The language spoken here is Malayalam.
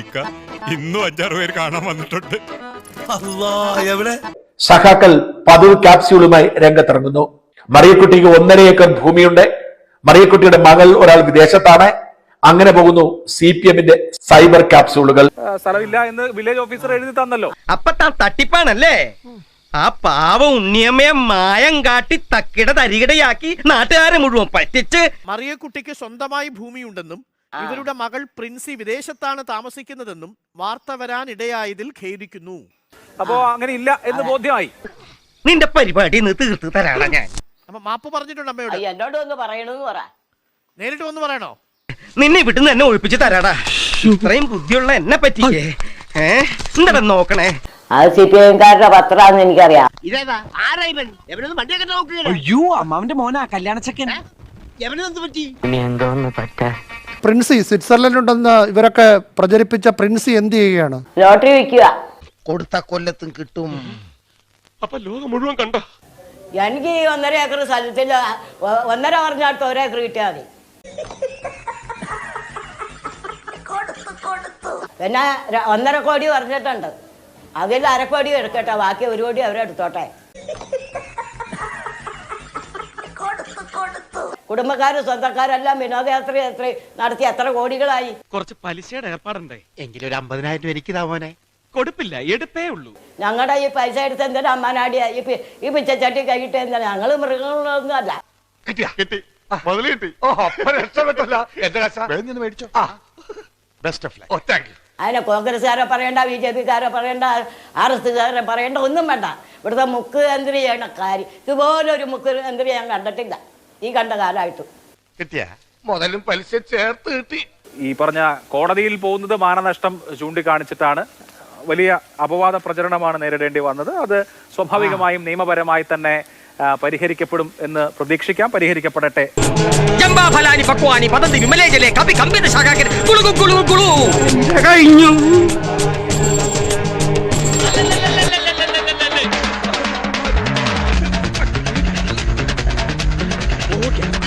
ഇക്ക ഇന്നും അഞ്ചാറ് പേര് കാണാൻ വന്നിട്ടുണ്ട്. എവിടെ? സഖാക്കൾ പതിവ് ക്യാപ്സ്യൂളുമായി രംഗത്തിറങ്ങുന്നു. മറിയക്കുട്ടിക്ക് ഒന്നര ഏക്കർ ഭൂമിയുണ്ട്. മറിയക്കുട്ടിയുടെ മകൾ ഒരാൾ വിദേശത്താണ്. അങ്ങനെ പോകുന്നു സി പി എമ്മിന്റെ സൈബർ ക്യാപ്സ്യൂളുകൾ സ്ഥലമില്ല എന്ന് വില്ലേജ് ഓഫീസർ എഴുതി തന്നല്ലോ. അപ്പൊ താൻ തട്ടിപ്പാണല്ലേ? ആ പാവ ഉണ്ണിയമ്മയെ മായം കാട്ടി തക്കിട തരികിടയാക്കി നാട്ടുകാരെ മുഴുവൻ പറ്റിച്ച് മറിയക്കുട്ടിക്ക് സ്വന്തമായി ഭൂമിയുണ്ടെന്നും ഇവരുടെ മകൾ പ്രിൻസി വിദേശത്താണ് താമസിക്കുന്നതെന്നും വാർത്ത വരാൻ ഇടയായതിൽ ഖേദിക്കുന്നു. അപ്പോ അങ്ങനെ ഇല്ല എന്ന് ബോധ്യമായി. നിന്റെ പരിപാടി തീർത്ത് തരാണ ഞാൻ. അപ്പൊ മാപ്പ് പറഞ്ഞിട്ടുണ്ട് അമ്മയോട്. എന്നോട് ഒന്ന് പറയണമെന്ന് പറ. നേരിട്ട് വന്ന് പറയണോ? നിന്നെ വിട്ടുന്ന് എന്നെ ഒഴിപ്പിച്ച് തരാടാ. ഇത്രയും ബുദ്ധിയുള്ള എന്നെ പറ്റിയേ ഏ? എന്താ നോക്കണേ? അത് സി പി എംകാരുടെ പത്രാന്ന് എനിക്കറിയാം അയ്യോ അമ്മാവന്റെ മോനാ കല്യാണച്ചക്കൻ. പ്രിൻസി സ്വിറ്റ്സർലൻഡ് ഉണ്ടെന്ന് ഇവരൊക്കെ പ്രചരിപ്പിച്ച പ്രിൻസി എന്ത് ചെയ്യുകയാണ്? ലോട്ടറി വെക്കുക കൊടുത്ത കൊല്ലത്തും കിട്ടും. അപ്പൊ ലോകം മുഴുവൻ കണ്ട? എനിക്ക് ഈ ഒന്നര ഏക്കർ സ്ഥലത്തിൽ ഒന്നര പറഞ്ഞാട്ട് ഒരേക്കർ കിട്ടിയാൽ മതി. പിന്നെ ഒന്നര കോടി പറഞ്ഞിട്ടുണ്ട്. അതിൽ അരക്കോടി എടുക്കട്ടെ ബാക്കി ഒരു കോടി അവരെടുത്തോട്ടെ കുടുംബക്കാരും സ്വന്തക്കാരെല്ലാം വിനോദയാത്ര യാത്ര നടത്തി എത്ര കോടികളായി. കുറച്ച് പലിശയുടെ ഏർപ്പാടുണ്ടേ. എങ്കിലും ഒരു അമ്പതിനായിരം രൂപ എനിക്ക് താമോനെ കൊടുപ്പില്ല എടുപ്പേ ഉള്ളൂ. ഞങ്ങളുടെ ഈ പൈസ എടുത്ത് എന്തിനാ അമ്മാനാടിയ ഈ പി- ഈ പിച്ചച്ചട്ടി കൈയിട്ട് എന്താ ഞങ്ങൾ മൃഗങ്ങളൊന്നും അല്ല. കിട്ടിയാ കിട്ടി. മുതൽ കിട്ടി. ഓ അപ്പൊ രക്ഷപ്പെട്ടല്ല. എന്റെ കശ? മേടിച്ചോ. Best of life oh thank you അതിനെ കോൺഗ്രസ്സുകാരെ പറയണ്ട ബി ജെ പിക്കാരെ പറയണ്ട ആർ എസ് കാരെ പറയണ്ട ഒന്നും വേണ്ട. ഇവിടുത്തെ മുക്ക് കേന്ദ്രീയാണ് കാര്യം. ഇതുപോലെ ഒരു മുക്ക് കേന്ദ്രീ ഞാൻ കണ്ടിട്ടില്ല. ഈ കണ്ട കാലമായിട്ട്. കിട്ടിയ മുതലും പലിശ ചേർത്ത് കിട്ടി. ഈ പറഞ്ഞ കോടതിയിൽ പോകുന്നത് മാനനഷ്ടം ചൂണ്ടിക്കാണിച്ചിട്ടാണ്. വലിയ അപവാദ പ്രചരണമാണ് നേരിടേണ്ടി വന്നത്. അത് സ്വാഭാവികമായും നിയമപരമായി തന്നെ പരിഹരിക്കപ്പെടും എന്ന് പ്രതീക്ഷിക്കാം. പരിഹരിക്കപ്പെടട്ടെ. ജംബാഫലാനി look looking.